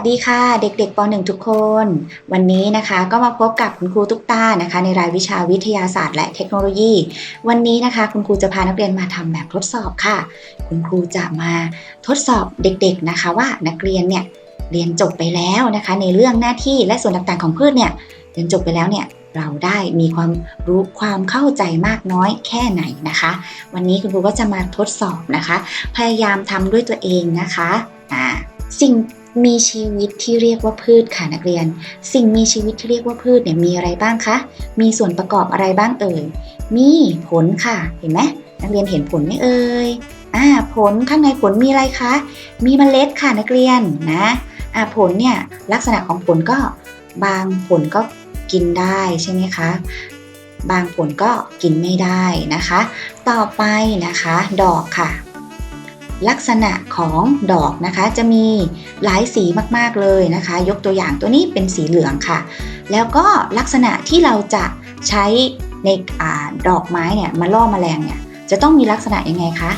สดีค่ะ เด็กๆป .1 ทุกคน วันนี้นะคะก็มาพบกับคุณครูตุ๊กตานะคะ ในรายวิชาวิทยาศาสตร์ และเทคโนโลยี วันนี้นะคะ คุณครูจะพานักเรียนมาทำแบบทดสอบค่ะ คุณครูจะมาทดสอบเด็กๆนะคะ ว่านักเรียนเนี่ยเรียนจบไปแล้วนะคะ ในเรื่องหน้าที่และส่วนต่างๆของพืชเนี่ยเรียนจบไปแล้วเนี่ยเราได้มีความรู้ความเข้าใจมากน้อยแค่ไหนนะคะ วันนี้คุณครูก็จะมาทดสอบนะคะ พยายามทำด้วยตัวเองนะคะอ่าสิ่ง มีชีวิตที่เรียกว่าพืชค่ะนักเรียน สิ่งมีชีวิตที่เรียกว่าพืชเนี่ยมีอะไรบ้างคะ มีส่วนประกอบอะไรบ้างเอ่ย มีผลค่ะ เห็นไหมนักเรียนเห็นผลไหมเอ่ย อ่า ผลข้างในผลมีอะไรคะ มีเมล็ดค่ะนักเรียนนะ อ่า ผลเนี่ยลักษณะของผลก็บางผลก็กินได้ใช่ไหมคะ บางผลก็กินไม่ได้นะคะ ต่อไปนะคะ ดอกค่ะ ลักษณะของดอกนะคะจะมีหลายสีมากๆเลยนะคะ ยกตัวอย่างตัวนี้เป็นสีเหลืองค่ะ แล้วก็ลักษณะที่เราจะใช้ในอดอกไม้เนี่ยมาล่อแมลงเนี่ยจะต้องมีลักษณะยังไงคะ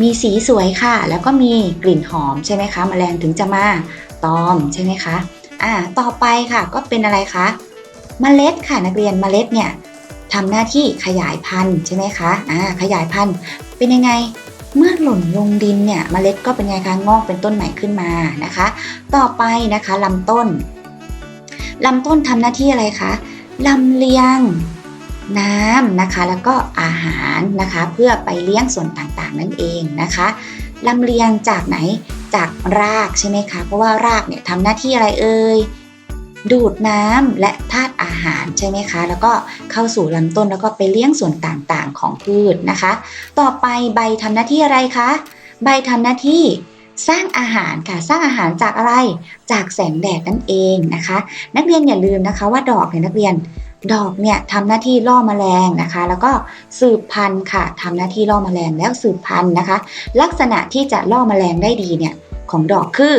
มีสีสวยค่ะ แล้วก็มีกลิ่นหอมใช่ไหมคะแมลงถึงจะมาตอมใช่ไหมคะอ่าต่อไปค่ะก็เป็นอะไรคะเมล็ดค่ะนักเรียนเมล็ดเนี่ยทำหน้าที่ขยายพันธุ์ใช่ไหมคะอ่าขยายพันธุ์เป็นยังไง เมื่อหล่นลงดินเนี่ยเมล็ดก็เป็นไงคะงอกเป็นต้นใหม่ขึ้นมานะคะ ต่อไปนะคะลำต้นลำต้นทำหน้าที่อะไรคะลำเลียงน้ำนะคะ แล้วก็อาหารนะคะ เพื่อไปเลี้ยงส่วนต่างๆ นั่นเองนะคะลำเลียงจากไหนจากรากใช่ไหมคะ เพราะว่ารากเนี่ยทำหน้าที่อะไรเอ่ย ดูดน้ำและธาตุอาหารใช่ไหมคะ แล้วก็เข้าสู่ลำต้นแล้วก็ไปเลี้ยงส่วนต่างๆของพืชนะคะ ต่อไปใบทำหน้าที่อะไรคะ ใบทำหน้าที่สร้างอาหารค่ะ สร้างอาหารจากอะไร จากแสงแดดนั่นเองนะคะ นักเรียนอย่าลืมนะคะว่าดอกเนี่ยนักเรียนดอกเนี่ยทำหน้าที่ล่อแมลงนะคะ แล้วก็สืบพันธุ์ค่ะทำหน้าที่ล่อแมลงแล้วสืบพันธุ์นะคะ ลักษณะที่จะล่อแมลงได้ดีเนี่ยของดอกคือ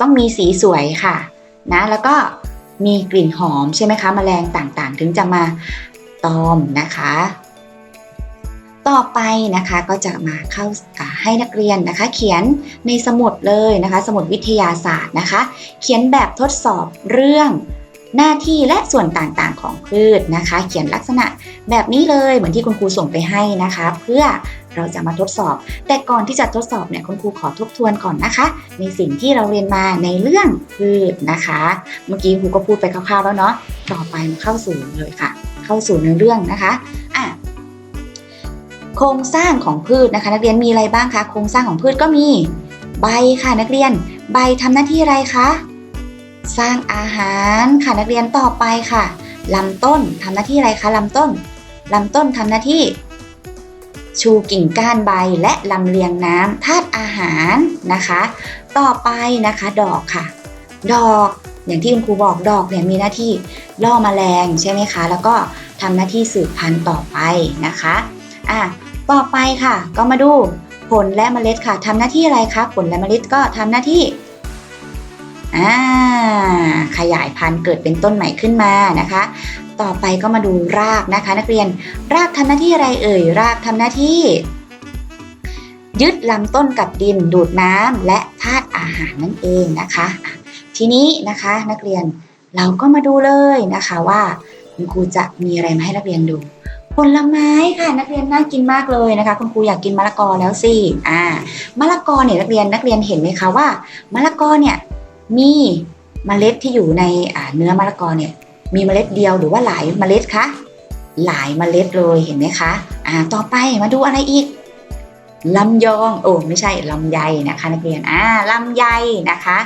ต้องมีสีสวยค่ะนะแล้วก็ มีกลิ่นหอมใช่ไหมคะแมลงต่างๆ ถึงจะมาตอมนะคะ ต่อไปนะคะก็จะมาเข้าให้นักเรียนนะคะ เขียนในสมุดเลยนะคะ สมุดวิทยาศาสตร์นะคะ เขียนแบบทดสอบเรื่องหน้าที่และส่วนต่างๆของพืชนะคะ เขียนลักษณะแบบนี้เลยเหมือนที่คุณครูส่งไปให้นะคะ เพื่อ เราจะมาทดสอบ แต่ก่อนที่จะทดสอบเนี่ยคุณครูขอทบทวนก่อนนะคะ ในสิ่งที่เราเรียนมาในเรื่องพืชนะคะ เมื่อกี้ครูก็พูดไปคร่าวๆแล้วเนาะต่อไปมาเข้าสู่เลยค่ะ เข้าสู่ในเรื่องนะคะอะโครงสร้างของพืชนะคะ นักเรียนมีอะไรบ้างคะโครงสร้างของพืชก็มีใบค่ะนักเรียน ใบทำหน้าที่อะไรคะสร้างอาหารค่ะนักเรียนต่อไปค่ะลำต้นทำหน้าที่อะไรคะลำต้นลำต้นทำหน้าที่ ชูกิ่งก้านใบและลำเลียงน้ำธาตุอาหารนะคะ ต่อไปนะคะดอกค่ะ ดอกอย่างที่คุณครูบอกดอกเนี่ยมีหน้าที่ล่อแมลงใช่ไหมคะ แล้วก็ทำหน้าที่สืบพันธุ์ต่อไปนะคะอะต่อไปค่ะ ก็มาดูผลและเมล็ดค่ะทำหน้าที่อะไรคะผลและเมล็ดก็ทำหน้าที่อ่าขยายพันธุ์เกิดเป็นต้นใหม่ขึ้นมานะคะ ต่อไปก็มาดูรากนะคะ นักเรียน รากทำหน้าที่อะไรเอ่ย รากทำหน้าที่ ยึดลำต้นกับดินดูดน้ำและธาตุอาหารนั่นเองนะคะ ทีนี้นะคะนักเรียนเราก็มาดูเลยนะคะว่าคุณครูจะมีอะไรมาให้นักเรียนดูผลไม้ค่ะนักเรียนน่ากินมากเลยนะคะ คุณครูอยากกินมะละกอแล้วสิอ่ามะละกอเนี่ยนักเรียนนักเรียนเห็นไหมคะว่ามะละกอเนี่ยมีเมล็ดที่อยู่ในเนื้อมะละกอเนี่ย มีเมล็ดเดียวหรือว่าหลายเมล็ดคะหลายเมล็ดเลยเห็นไหมคะอ่าต่อไปมาดูอะไรอีกลำยอง โอ้ไม่ใช่ลำไยนะคะนักเรียนอ่าลำไยนะคะ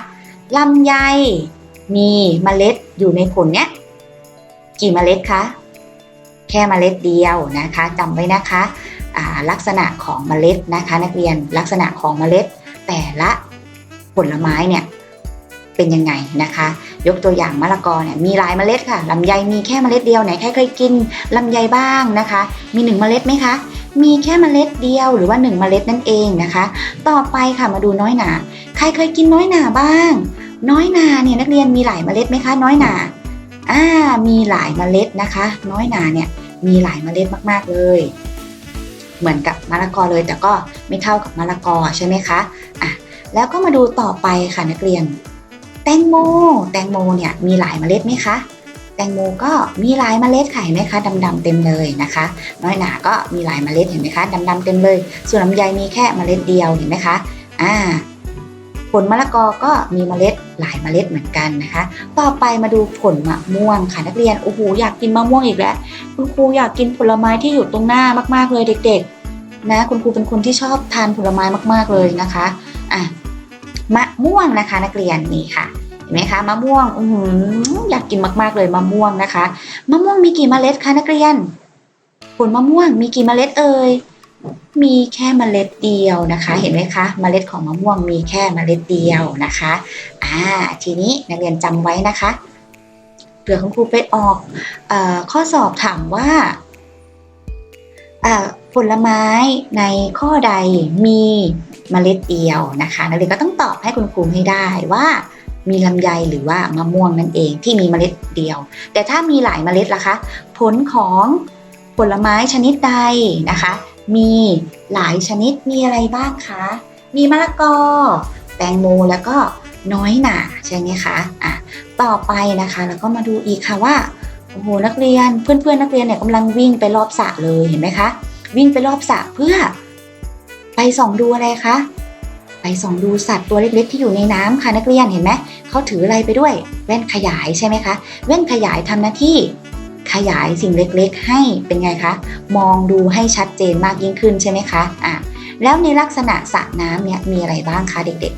ลำไยมีเมล็ดอยู่ในผลเนี้ยกี่เมล็ดคะแค่เมล็ดเดียวนะคะจำไว้นะคะลักษณะของเมล็ดนะคะ นักเรียนลักษณะของเมล็ดแต่ละผลไม้เนี่ย เป็นยังไงนะคะ ยกตัวอย่างมะละกอเนี่ยมีหลายเมล็ดค่ะลำไยมีแค่เมล็ดเดียวไหนใครเคยกินลำไยบ้างนะคะ มีหนึ่งเมล็ดไหมคะมีแค่เมล็ดเดียวหรือว่าหนึ่งเมล็ดนั่นเองนะคะ ต่อไปค่ะมาดูน้อยหนา ใครเคยกินน้อยหนาบ้าง น้อยหนาเนี่ยนักเรียนมีหลายเมล็ดไหมคะ น้อยหนาอ่ามีหลายเมล็ดนะคะ น้อยหนาเนี่ยมีหลายเมล็ดมากๆเลย เหมือนกับมะละกอเลยแต่ก็ไม่เท่ากับมะละกอใช่ไหมคะอะแล้วก็มาดูต่อไปค่ะนักเรียน แตงโม แตงโมเนี่ยมีหลายเมล็ดไหมคะ แตงโมก็มีหลายเมล็ดค่ะเห็นไหมคะดำๆเต็มเลยนะคะ น้อยหนาก็มีหลายเมล็ดเห็นไหมคะดำๆเต็มเลย ส่วนลำไยมีแค่เมล็ดเดียวเห็นไหมคะอ่าผลมะละกอก็มีเมล็ดหลายเมล็ดเหมือนกันนะคะ ต่อไปมาดูผลมะม่วงค่ะนักเรียนโอ้โหอยากกินมะม่วงอีกแล้วคุณครูอยากกินผลไม้ที่อยู่ตรงหน้ามาก ๆเลยเด็ก ๆ นะคุณครูเป็นคนที่ชอบทานผลไม้มาก ๆเลยนะคะอะ มะม่วงนะคะ นักเรียนนี่ค่ะ เห็นไหมคะมะม่วงอือยากกินมากๆเลยมะม่วงนะคะมะม่วงมีกี่เมล็ดคะนักเรียนผลมะม่วงมีกี่เมล็ดเอ่ยมีแค่เมล็ดเดียวนะคะ เห็นไหมคะ เมล็ดของมะม่วงมีแค่เมล็ดเดียวนะคะอ่าทีนี้นักเรียนจำไว้นะคะเผื่อคุณครูไปออกอข้อสอบถามว่าผลไม้ในข้อใดมี เมล็ดเดียวนะคะ นักเรียนก็ต้องตอบให้คุณครูให้ได้ว่ามีลำไยหรือว่ามะม่วงนั่นเองที่มีเมล็ดเดียว แต่ถ้ามีหลายเมล็ดล่ะคะ ผลของผลไม้ชนิดใดนะคะ มีหลายชนิดมีอะไรบ้างคะ มีมะละกอ แตงโมแล้วก็น้อยหน่าใช่ไหมคะอะต่อไปนะคะแล้วก็มาดูอีกค่ะว่าโอ้โหนักเรียนเพื่อนๆนักเรียนเนี่ยกำลังวิ่งไปรอบสระเลยเห็นไหมคะ วิ่งไปรอบสระเพื่อ ไปส่องดูอะไรคะ ไปส่องดูสัตว์ตัวเล็กๆ ที่อยู่ในน้ำค่ะนักเรียนเห็นไหมเขาถืออะไรไปด้วย แว่นขยายใช่ไหมคะ แว่นขยายทำหน้าที่ขยายสิ่งเล็กๆ ให้เป็นไงคะ มองดูให้ชัดเจนมากยิ่งขึ้นใช่ไหมคะอะแล้วในลักษณะสระน้ำเนี่ยมีอะไรบ้างคะเด็ก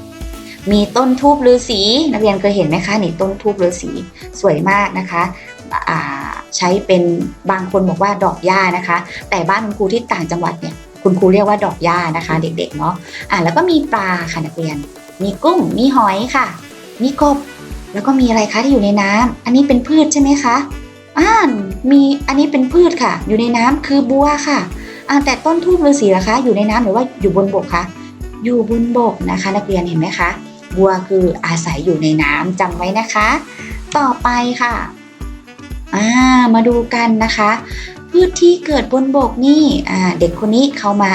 ๆ มีต้นทูบฤาษีนักเรียนเคยเห็นไหมคะนี่ต้นทูบฤาษีสวยมากนะคะใช้เป็นบางคนบอกว่าดอกหญ้านะคะ แต่บ้านคุณครูที่ต่างจังหวัดเนี่ย คุณครูเรียกว่าดอกหญ้านะคะ เด็กๆเนาะอะแล้วก็มีปลาค่ะนักเรียน มีกุ้ง มีหอยค่ะ มีกบ แล้วก็มีอะไรคะที่อยู่ในน้ำอันนี้เป็นพืชใช่ไหมคะอ่ามีอันนี้เป็นพืชค่ะ อยู่ในน้ำคือบัวค่ะอ่าแต่ต้นทูบฤาษีล่ะคะ อยู่ในน้ำหรือว่าอยู่บนบกคะอยู่บนบกนะคะ นักเรียนเห็นไหมคะ บัวคืออาศัยอยู่ในน้ำจำไว้นะคะ ต่อไปค่ะอ่ามาดูกันนะคะ พืชที่เกิดบนบกนี่เด็กคนนี้เขามา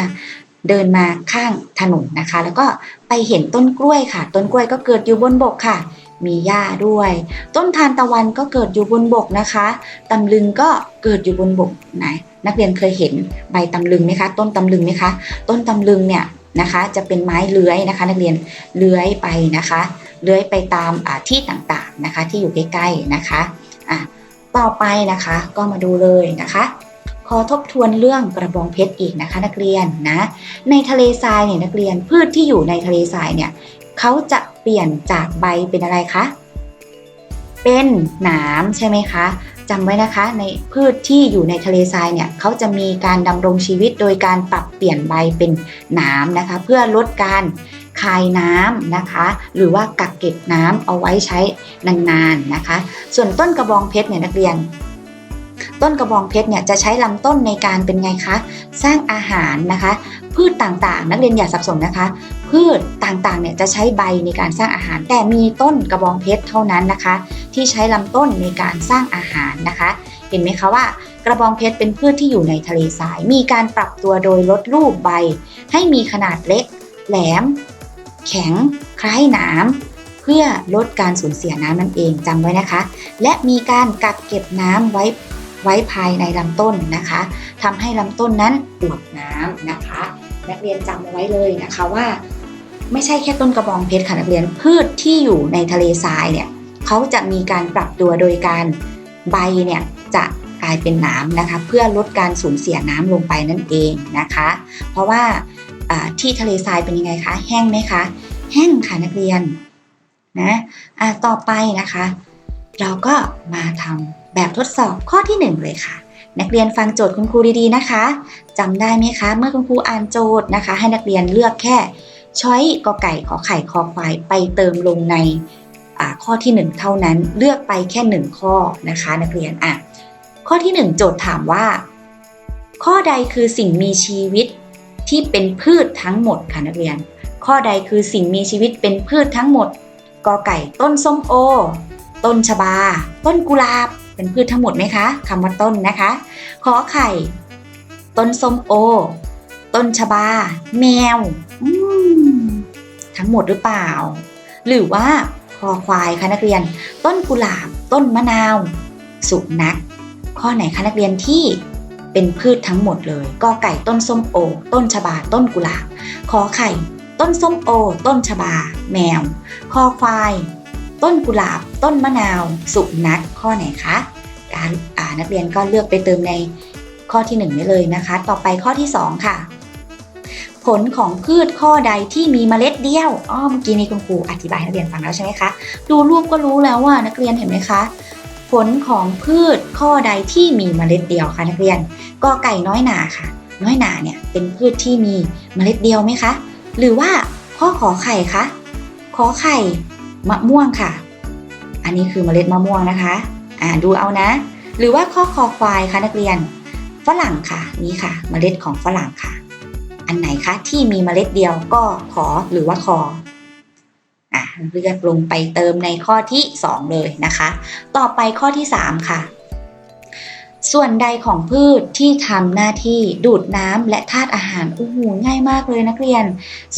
เดินมาข้างถนนนะคะ แล้วก็ไปเห็นต้นกล้วยค่ะ ต้นกล้วยก็เกิดอยู่บนบกค่ะ มีหญ้าด้วย ต้นทานตะวันก็เกิดอยู่บนบกนะคะตำลึงก็เกิดอยู่บนบกไหนนักเรียนเคยเห็นใบตำลึงไหมคะ ต้นตำลึงไหมคะ ต้นตำลึงเนี่ยนะคะจะเป็นไม้เลื้อยนะคะ นักเรียนเลื้อยไปนะคะ เลื้อยไปตามที่ต่างๆนะคะ ที่อยู่ใกล้ๆนะคะอะต่อไปนะคะก็มาดูเลยนะคะ ขอทบทวนเรื่องกระบองเพชรอีกนะคะนักเรียนนะ ในทะเลทรายเนี่ยนักเรียนพืชที่อยู่ในทะเลทรายเนี่ยเขาจะเปลี่ยนจากใบเป็นอะไรคะ เป็นหนามใช่ไหมคะจำไว้นะคะในพืชที่อยู่ในทะเลทรายเนี่ยเขาจะมีการดำรงชีวิตโดยการปรับเปลี่ยนใบเป็นหนามนะคะ เพื่อลดการคายน้ำนะคะ หรือว่ากักเก็บน้ำเอาไว้ใช้นานๆนะคะ ส่วนต้นกระบองเพชรเนี่ยนักเรียน ต้นกระบองเพชรเนี่ยจะใช้ลำต้นในการเป็นไงคะ สร้างอาหารนะคะ พืชต่างๆ นักเรียนอย่าสับสนนะคะ พืชต่างๆเนี่ยจะใช้ใบในการสร้างอาหาร แต่มีต้นกระบองเพชรเท่านั้นนะคะ ที่ใช้ลำต้นในการสร้างอาหารนะคะ เห็นไหมคะว่ากระบองเพชรเป็นพืชที่อยู่ในทะเลทราย มีการปรับตัวโดยลดรูปใบ ให้มีขนาดเล็ก แหลม แข็ง คล้ายหนามเพื่อลดการสูญเสียน้ำนั่นเองจำไว้นะคะ และมีการกักเก็บน้ำไว้ ไว้ภายในลำต้นนะคะทำให้ลำต้นนั้นอวบน้ำนะคะ นักเรียนจำเอาไว้เลยนะคะว่า ไม่ใช่แค่ต้นกระบองเพชรค่ะนักเรียนพืชที่อยู่ในทะเลทรายเนี่ยเขาจะมีการปรับตัวโดยการใบเนี่ยจะกลายเป็นน้ำนะคะ เพื่อลดการสูญเสียน้ำลงไปนั่นเองนะคะ เพราะว่าที่ทะเลทรายเป็นยังไงคะ แห้งไหมคะ แห้งค่ะนักเรียนนะะต่อไปนะคะ เราก็มาทำ แบบทดสอบข้อที่ 1 เลยค่ะ นักเรียนฟังโจทย์คุณครูดีๆนะคะจำได้ไหมคะ เมื่อคุณครูอ่านโจทย์นะคะ ให้นักเรียนเลือกแค่ช้อยกอไก่ขอไข่คอควายไปเติมลงในข้อที่ 1 เท่านั้นเลือกไปแค่ 1 ข้อนะคะ นักเรียนอะข้อที่ 1 โจทย์ถามว่า ข้อใดคือสิ่งมีชีวิตที่เป็นพืชทั้งหมดค่ะนักเรียน ข้อใดคือสิ่งมีชีวิตเป็นพืชทั้งหมดกอไก่ต้นส้มโอ ต้นชบา ต้นกุหลาบ เป็นพืชทั้งหมดไหมคะคำว่าต้นนะคะ ขอไข่ ต้นส้มโอ ต้นชบา แมวทั้งหมดหรือเปล่า หรือว่าคอควายคะนักเรียน ต้นกุหลาบ ต้นมะนาว สุนัขข้อไหนคะนักเรียนที่เป็นพืชทั้งหมดเลยกอไก่ต้นส้มโอ ต้นชบา ต้นกุหลาบขอไข่ ต้นส้มโอ ต้นชบา แมวคอควาย ต้นกุหลาบ ต้นมะนาว สุนัขข้อไหนคะการอ่านักเรียนก็เลือกไปเติมในข้อที่ 1 ได้เลยนะคะ ต่อไปข้อที่ 2 ค่ะ ผลของพืชข้อใดที่มีเมล็ดเดียวอ้อเมื่อกี้นี้คุณครูอธิบายนักเรียนฟังแล้วใช่ไหมคะ ดูรูปก็รู้แล้วว่านักเรียนเห็นไหมคะ ผลของพืชข้อใดที่มีเมล็ดเดียวคะนักเรียนกอไก่น้อยหนาค่ะ น้อยหนาเนี่ยเป็นพืชที่มีเมล็ดเดียวไหมคะ หรือว่าข้อขอไข่คะขอไข่ มะม่วงค่ะ อันนี้คือเมล็ดมะม่วงนะคะ อ่าดูเอานะ หรือว่าข้อคอควายคะนักเรียน ฝรั่งค่ะนี่ค่ะ เมล็ดของฝรั่งค่ะ อันไหนคะที่มีเมล็ดเดียวก็ขอหรือว่าคออะเลือกลงไปเติมในข้อที่ 2 เลยนะคะ ต่อไปข้อที่ 3 ค่ะ ส่วนใดของพืชที่ทำหน้าที่ดูดน้ำและธาตุอาหารโอ้โหง่ายมากเลยนักเรียน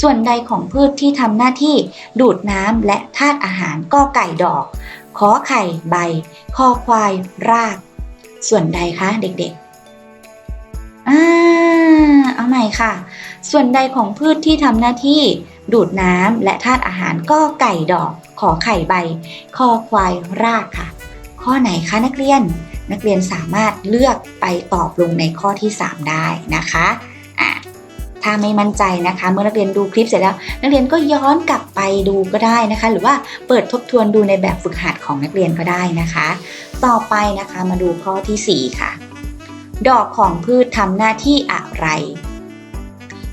ส่วนใดของพืชที่ทำหน้าที่ดูดน้ำและธาตุอาหารก็ไก่ดอกขอไข่ใบ คอควายราก ส่วนใดคะเด็กๆอ่าเอาใหม่ค่ะ ส่วนใดของพืชที่ทำหน้าที่ดูดน้ำและธาตุอาหารก็ไก่ดอก ขอไข่ใบ คอควายรากค่ะ ข้อไหนคะนักเรียน นักเรียนสามารถเลือกไปตอบลงในข้อที่ 3 ได้นะคะถ้าไม่มั่นใจนะคะ เมื่อนักเรียนดูคลิปเสร็จแล้ว นักเรียนก็ย้อนกลับไปดูก็ได้นะคะ หรือว่าเปิดทบทวนดูในแบบฝึกหัดของนักเรียนก็ได้นะคะ ต่อไปนะคะมาดูข้อทีสี่4 ค่ะ ดอกของพืชทำหน้าที่อะไร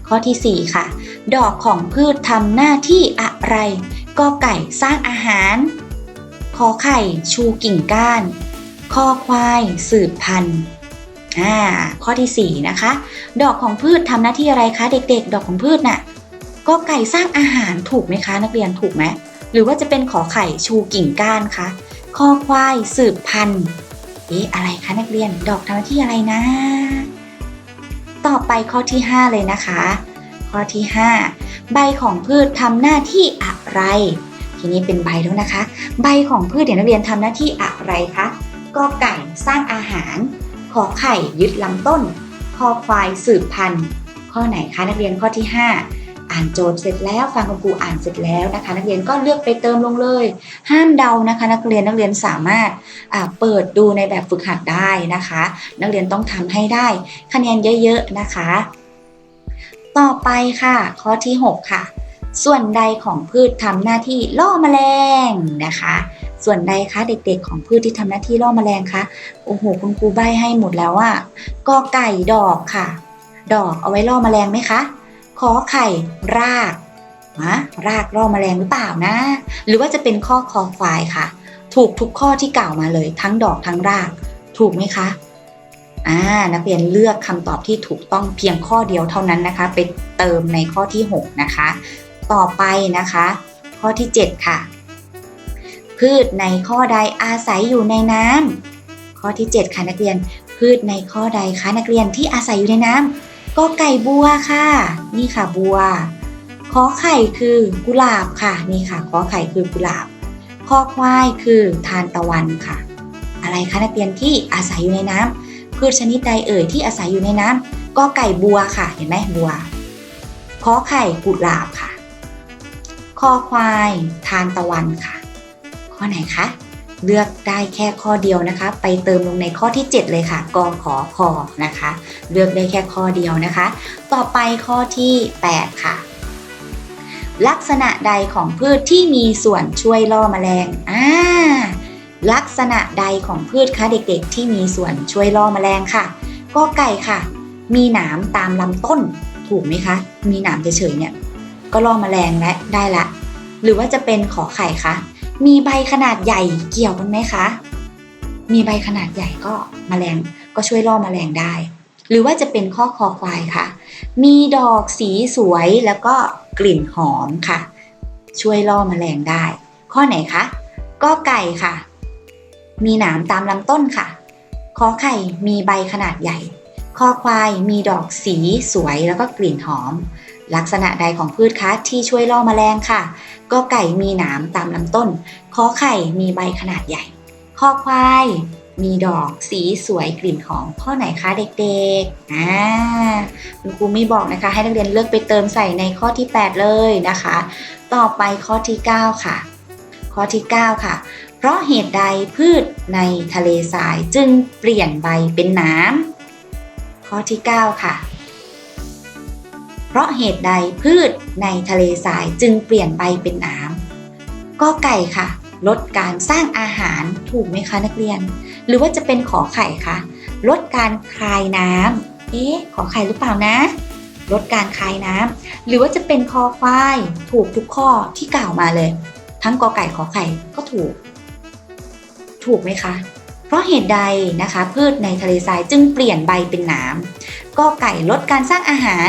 ข้อทีสี่ 4 ค่ะ ดอกของพืชทำหน้าที่อะไรกอไก่สร้างอาหารขอไข่ชูกิ่งก้าน คอควายสืบพันธุ์อ่าข้อที่ 4 นะคะ ดอกของพืชทำหน้าที่อะไรคะเด็ก ๆ ดอกของพืชน่ะก็ไก่สร้างอาหารถูกไหมคะ นักเรียนถูกไหมหรือว่าจะเป็นขอไข่ชูกิ่งก้านคะคอควายสืบพันธุ์เอ๊ะอะไรคะนักเรียนดอกทำหน้าที่อะไรนะ ต่อไปข้อที่ 5 เลยนะคะ ข้อที่ 5 ใบของพืชทำหน้าที่อะไร ทีนี้เป็นใบแล้วนะคะ ใบของพืชเดี๋ยวนักเรียนทำหน้าที่อะไรคะ กอไก่สร้างอาหาร ขอไข่ยึดลำต้น คอควายสืบพันธุ์ ข้อไหนคะนักเรียนข้อที่ 5 อ่านโจทย์เสร็จแล้วฟังคุณครูอ่านเสร็จแล้วนะคะ นักเรียนก็เลือกไปเติมลงเลย ห้ามเดานะคะ นักเรียนนักเรียนสามารถเปิดดูในแบบฝึกหัดได้นะคะ นักเรียนต้องทำให้ได้คะแนนเยอะๆนะคะ ต่อไปค่ะ ข้อที่ 6 ค่ะ ส่วนใดของพืชทำหน้าที่ล่อแมลงนะคะ ส่วนใดคะเด็กๆ ของพืชที่ทำหน้าที่ล่อแมลงคะโอ้โหคุณครูใบให้หมดแล้วว่ากอไก่ดอกค่ะ ดอกเอาไว้ล่อแมลงไหมคะขอไข่รากฮะรากล่อแมลงหรือเปล่านะ หรือว่าจะเป็นข้อคอควายค่ะ ถูกทุกข้อที่กล่าวมาเลย ทั้งดอกทั้งราก ถูกไหมคะอ่านักเรียนเลือกคำตอบที่ถูกต้องเพียงข้อเดียวเท่านั้นนะคะ ไปเติมในข้อที่ 6 นะคะ ต่อไปนะคะ ข้อที่ 7 ค่ะ พืชในข้อใดอาศัยอยู่ในน้ำข้อที่ 7 ค่ะนักเรียน พืชในข้อใดคะนักเรียนที่อาศัยอยู่ในน้ำก็ไก่บัวค่ะ นี่ค่ะบัวขอไข่คือกุหลาบค่ะ นี่ค่ะขอไข่คือกุหลาบคอควายคือทานตะวันค่ะ อะไรคะนักเรียนที่อาศัยอยู่ในน้ำพืชชนิดใดเอ่ยที่อาศัยอยู่ในน้ำก็ไก่บัวค่ะ เห็นไหมบัวขอไข่กุหลาบค่ะคอควายทานตะวันค่ะ ข้อไหนคะ เลือกได้แค่ข้อเดียวนะคะ ไปเติมลงในข้อที่ 7 เลยค่ะกอขอคอนะคะ เลือกได้แค่ข้อเดียวนะคะ ต่อไปข้อที่ 8 ค่ะลักษณะใดของพืชที่มีส่วนช่วยล่อแมลง อ่า ลักษณะใดของพืชคะเด็กๆ ที่มีส่วนช่วยล่อแมลงค่ะ ก็ไก่ค่ะ มีหนามตามลำต้น ถูกไหมคะ มีหนามเฉยๆเนี่ย ก็ล่อแมลงและได้ละ หรือว่าจะเป็นขอไข่คะ มีใบขนาดใหญ่เกี่ยวกันไหมคะ มีใบขนาดใหญ่ก็แมลงก็ช่วยล่อแมลงได้ หรือว่าจะเป็นข้อคอควายค่ะ มีดอกสีสวยแล้วก็กลิ่นหอมค่ะ ช่วยล่อแมลงได้ ข้อไหนคะก็ไก่ค่ะ มีหนามตามลำต้นค่ะขอไข่มีใบขนาดใหญ่ คอควายมีดอกสีสวยแล้วก็กลิ่นหอม ลักษณะใดของพืชคะที่ช่วยล่อแมลงค่ะ ก็ไก่มีหนามตามลำต้น ขอไข่มีใบขนาดใหญ่ ข้อควาย มีดอกสีสวยกลิ่นหอมข้อไหนคะเด็กๆอ่าคุณครูไม่บอกนะคะ ให้นักเรียนเลือกไปเติมใส่ในข้อที่ 8 เลยนะคะ ต่อไปข้อที่ 9 ค่ะ ข้อที่ 9 ค่ะ เพราะเหตุใดพืชในทะเลทรายจึงเปลี่ยนใบเป็นน้ำข้อที่ 9 ค่ะ ราะเหตุใดพืชในทะเลทรายจึงเปลี่ยนใบเป็นน้ำก็ไก่ค่ะ ลดการสร้างอาหารถูกไหมคะนักเรียน หรือว่าจะเป็นขอไข่คะลดการคลายน้ำเอ๊ะ ขอไข่หรือเปล่านะ ลดการคลายน้ำหรือว่าจะเป็นคอควาย ถูกทุกข้อที่กล่าวมาเลย ทั้งกอไก่ขอไข่ก็ถูก ถูกไหมคะ เพราะเหตุใดนะคะ พืชในทะเลทรายจึงเปลี่ยนใบเป็นน้ำกอไก่ลดการสร้างอาหาร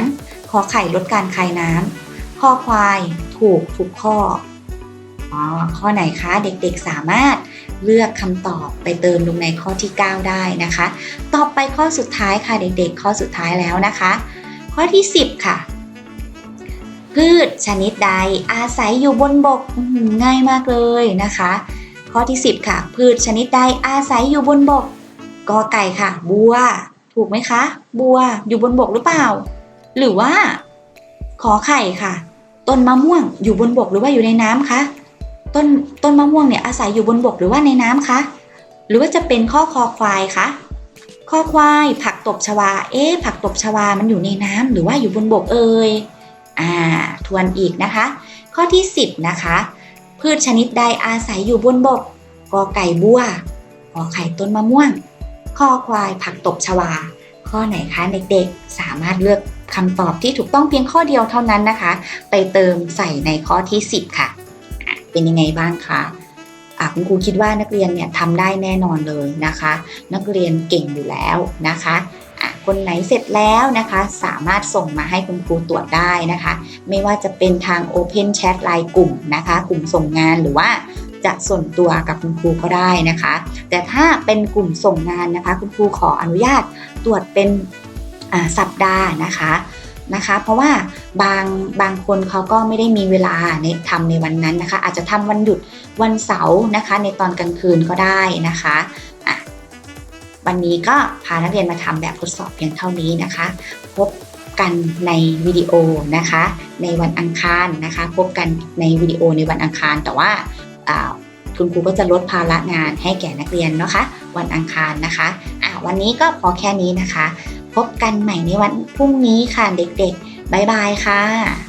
ขอไข่ลดการคายน้ำคอควายถูกทุกข้ออ๋อข้อไหนคะเด็กๆสามารถเลือกคำตอบไปเติมลงในข้อที่ 9 ได้นะคะ ต่อไปข้อสุดท้ายค่ะเด็กๆ ข้อสุดท้ายแล้วนะคะ ข้อที่ 10 ค่ะ พืชชนิดใดอาศัยอยู่บนบกง่ายมากเลยนะคะ ข้อที่ 10 ค่ะ พืชชนิดใดอาศัยอยู่บนบกกอไก่ค่ะ บัว ถูกไหมคะ บัวอยู่บนบกหรือเปล่า หรือว่า ขอไข่ค่ะ ต้นมะม่วงอยู่บนบกหรือว่าอยู่ในน้ำคะต้นต้นมะม่วงเนี่ยอาศัยอยู่บนบกหรือว่าในน้ำคะหรือว่าจะเป็นข้อคอควายคะข้อควายผักตบชวา เอ๊ะผักตบชวา มันอยู่ในน้ำหรือว่าอยู่บนบกเอ่ยอ่า ทวนอีกนะคะ ข้อที่ 10 นะคะ พืชชนิดใดอาศัยอยู่บนบกกอไก่บัวขอไข่ต้นมะม่วง ข้อควายผักตบชวา ข้อไหนคะเด็กๆ สามารถเลือก คำตอบที่ถูกต้องเพียงข้อเดียวเท่านั้นนะคะ ไปเติมใส่ในข้อที่ 10 ค่ะ เป็นยังไงบ้างคะคุณครูคิดว่านักเรียนเนี่ยทำได้แน่นอนเลยนะคะ นักเรียนเก่งอยู่แล้วนะคะคนไหนเสร็จแล้วนะคะ สามารถส่งมาให้คุณครูตรวจได้นะคะ ไม่ว่าจะเป็นทาง Open Chat ไลน์กลุ่มนะคะ กลุ่มส่งงานหรือว่าจะส่วนตัวกับคุณครูก็ได้นะคะ แต่ถ้าเป็นกลุ่มส่งงานนะคะ คุณครูขออนุญาตตรวจเป็น สัปดาห์นะคะนะคะ เพราะว่าบางบางคนเขาก็ไม่ได้มีเวลาในทำในวันนั้นนะคะ อาจจะทำวันหยุดวันเสาร์นะคะ ในตอนกลางคืนก็ได้นะคะะวันนี้ก็พานักเรียนมาทำแบบทดสอบเพียงเท่านี้นะคะ พบกันในวิดีโอนะคะ ในวันอังคารนะคะ พบกันในวิดีโอในวันอังคาร แต่ว่าาคุณครูก็จะลดภาระงานให้แก่นักเรียนนะคะ วันอังคารนะคะะวันนี้ก็พอแค่นี้นะคะ พบกันใหม่ในวันพรุ่งนี้ค่ะเด็กๆ บ๊ายบายค่ะ